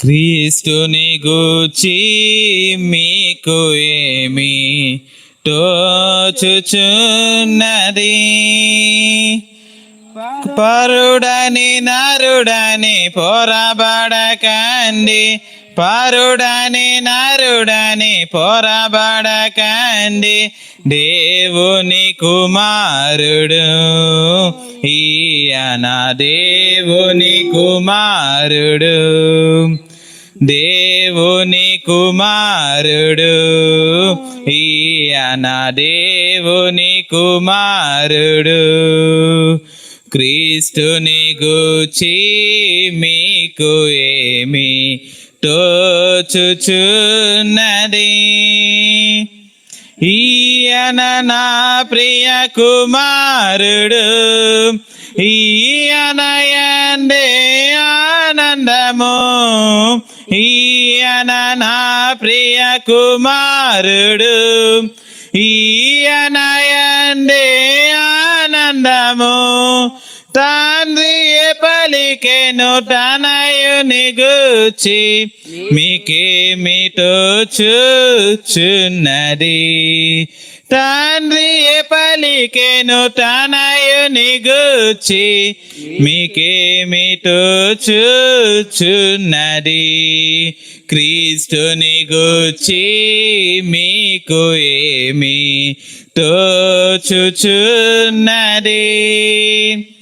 క్రీస్తుని గూర్చి మీకు ఏమి తోచుచున్నది? పరుడని నరుడని పోరాబడకండి. పరుడని నరుడని పోరాబడకండి. దేవుని కుమారుడు ఈయన దేవుని కుమారుడు. దేవుని కుమారుడు. ఈయన దేవుని కుమారుడు. క్రీస్తుని గూర్చి మీకు ఏమి తోచుచున్నది? ఈయన నా ప్రియ కుమారుడు. ఈయన కుమారుడు. ఈయన యందే ఆనందము? పలికెను తనయుని గూర్చి మీకేమిటో చూచున్నది తండ్రి పలికెను తనయుని గూర్చి మీకేమిటో చూచున్నది క్రీస్తుని గూర్చి మీకు ఏమి తోచుచున్నది వారుడని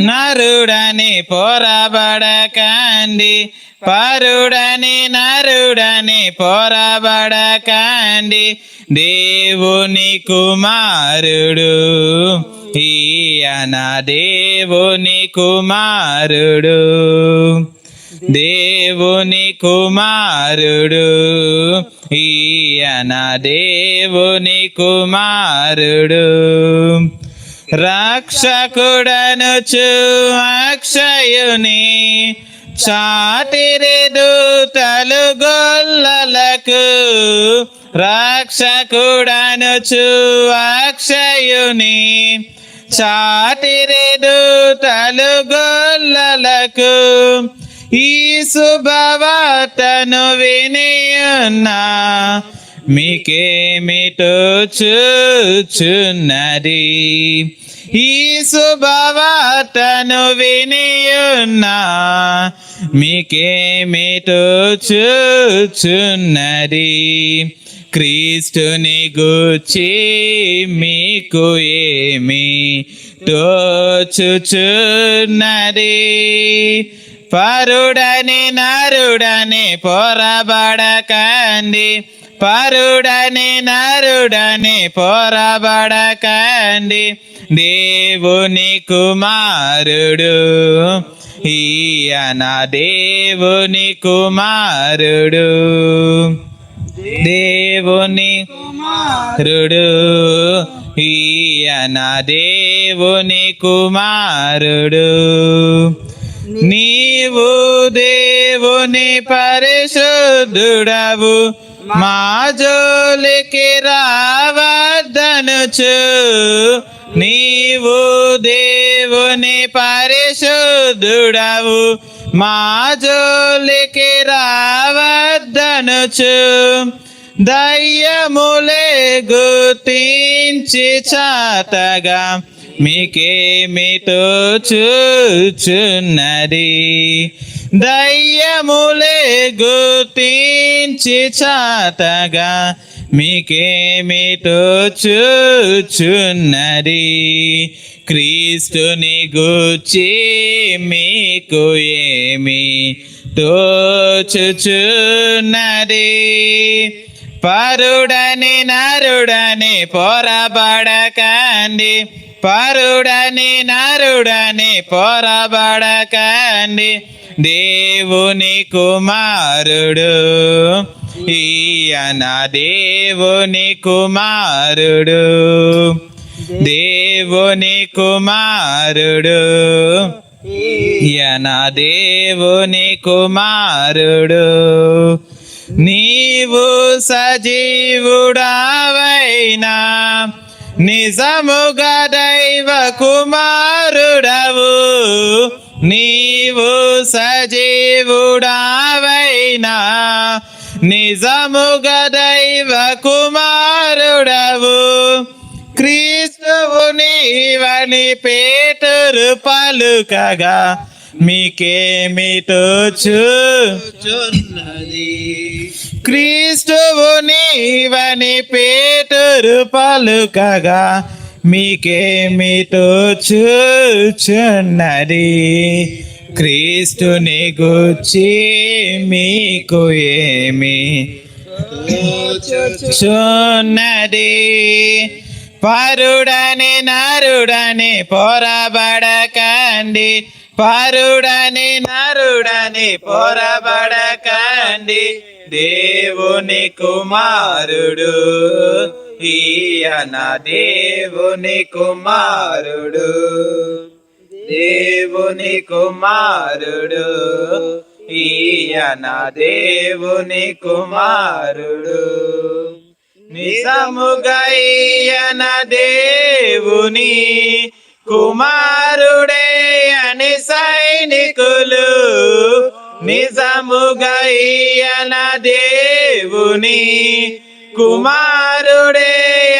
నరుడని పోరాబడకండి. పరుడని నరుడని పోరాబడకండి. దేవుని కుమారుడు ఈయన దేవుని కుమారుడు దేవుని కుమారుడు ఈయన దేవుని కుమారుడు. రక్షకుడనుచు అక్షయుని చాటిరి దూతలు గొల్లలకు రక్షకుడనుచు అక్షయుని చాటిరి దూతలు గొల్లలకు ఈ శుభవార్తను వినియున్నా మీకేమిటో చూచున్నది. ఈ శుభవార్తను వినియున్నా మీకేమిటో చూచున్నది. క్రీస్తుని గూర్చి మీకు ఏమి తోచుచున్నది. పరుడని నరుడని పొరబడకండి. పరుడని నరుడని పోరాబడకండి. దేవుని కుమారుడు ఈయన దేవుని కుమారుడు. దేవుని కుమారుడు ఈయన దేవుని కుమారుడు. నీవు దేవుని పరిశుద్ధుడవు మా జోలికి రావద్దనుచు నీవు దేవుని పరిశుద్ధుడవు. మా జోలికి రావద్దనుచు దయ్యములే గుర్తించి చాతగా మీతో చూచున్నది. దయ్యములే గుర్తించి చాతగా మీకేమిటో చూచున్నది. క్రీస్తుని గూర్చి మీకు ఏమి తోచుచున్నది. పరుడని నరుడని పొరబడకండి. పరుడని నరుడని పోరాబడకండి. దేవుని కుమారుడు ఈయన దేవుని కుమారుడు. దేవుని కుమారుడు ఈయన దేవుని కుమారుడు. నీవు సజీవుడావైనా నిజముగా దైవ కుమారుడవు నీవు సజీవుడావైనా. నిజముగ దైవ కుమారుడవు క్రీస్తువు నీవని పేతురు పలుకగా మీకేమిటో చూచున్నది. క్రీస్తువు నీవని రూపాలు పలుకగా మీకేమిటో చూచున్నది క్రీస్తుని గుచ్చి మీకు ఏమి చూచున్నది పరుడని నరుడని పోరాబడకండి. పరుడని నరుడని పోరాబడకండి. దేవుని కుమారుడు ఈయన దేవుని కుమారుడు. దేవుని కుమారుడు. ఈయన దేవుని కుమారుడు. నిజముగయ్యన దేవుని కుమారుడే అని సైనికులు. నిజముగయ్యన దేవుని దేవుని కుమారుడే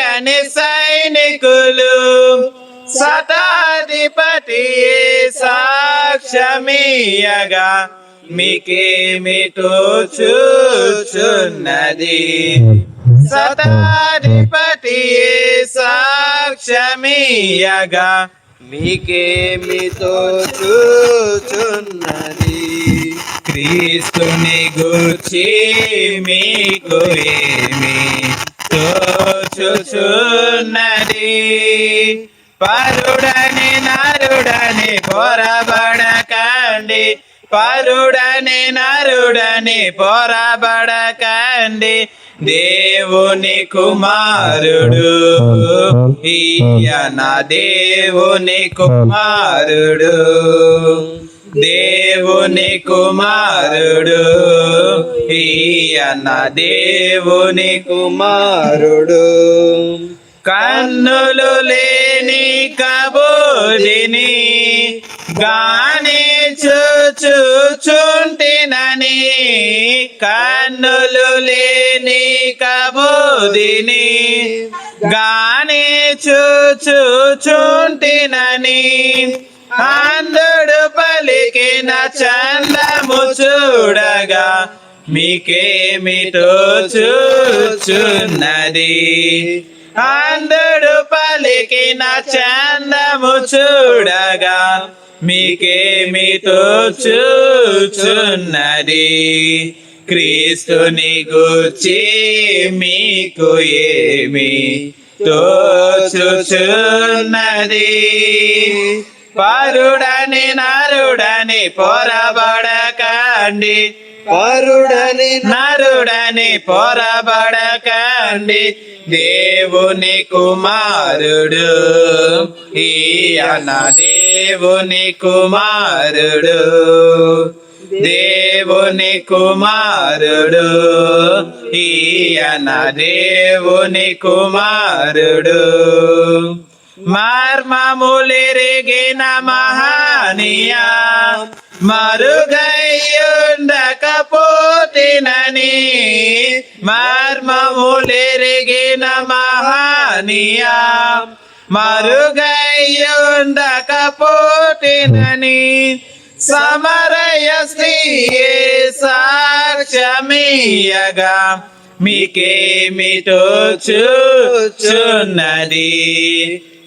అని సైనికులు శతాధిపతి సాక్ష్యమీయగా మీకేమిటో చూచున్నది శతాధిపతి సాక్ష్యమీయగా మీకేమితో చూచున్నది క్రీస్తుని గుర్చి మీకు ఏమి చూచుచున్నది పరుడని నరుడని పొరబడకండి. పరుడని నరుడని పొరబడకండి. దేవుని కుమారుడు ఈయన దేవుని కుమారుడు. దేవుని కుమారుడు ఈయన దేవుని కుమారుడు. కన్నులు లేని కబోదిని గాని చూచుచుంటినని కన్నులు లేని కబోదిని గాని చూచుచుంటినని అందు పలికిన చందము చూడగా మీకేమిటో చూచున్నది. అందుడు పలికిన చందము చూడగా మీకేమితో చూచున్నది. క్రీస్తుని గూర్చి మీకు ఏమి తోచుచున్నది. పరుడని నరుడని పొరబడకండి. పరుడని నరుడని పొరబడకండి. దేవుని కుమారుడు ఈయన దేవుని కుమారుడు దేవుని కుమారుడు ఈయన దేవుని కుమారుడు. మర్మములిరిగిన మహానియా మరుగయ్యుండకపోతినని మర్మములిరిగిన మహానియా మరుగయ్యుండకపోతినని సమరయ స్త్రీయే సాక్ష్యమీయగా మీకేమిటో చూచున్నది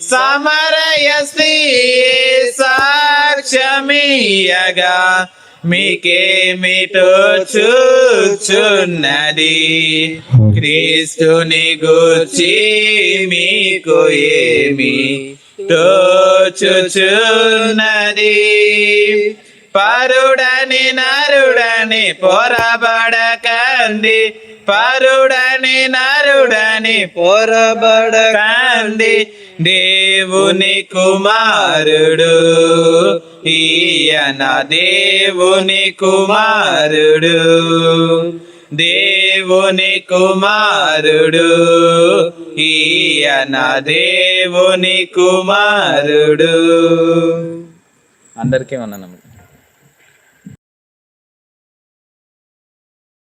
సమరయస్తి స్త్రీయే సాక్ష్యమీయగా మీకేమిటో చూచున్నది క్రీస్తుని గూర్చి మీకు ఏమి తోచుచున్నది. పరుడని నరుడని పొరబడకండి. పరుడని నరుడని పొరబడకండి దేవుని కుమారుడు ఈయన దేవుని కుమారుడు. దేవుని కుమారుడు ఈయన దేవుని కుమారుడు. అందరికీ వందనములు.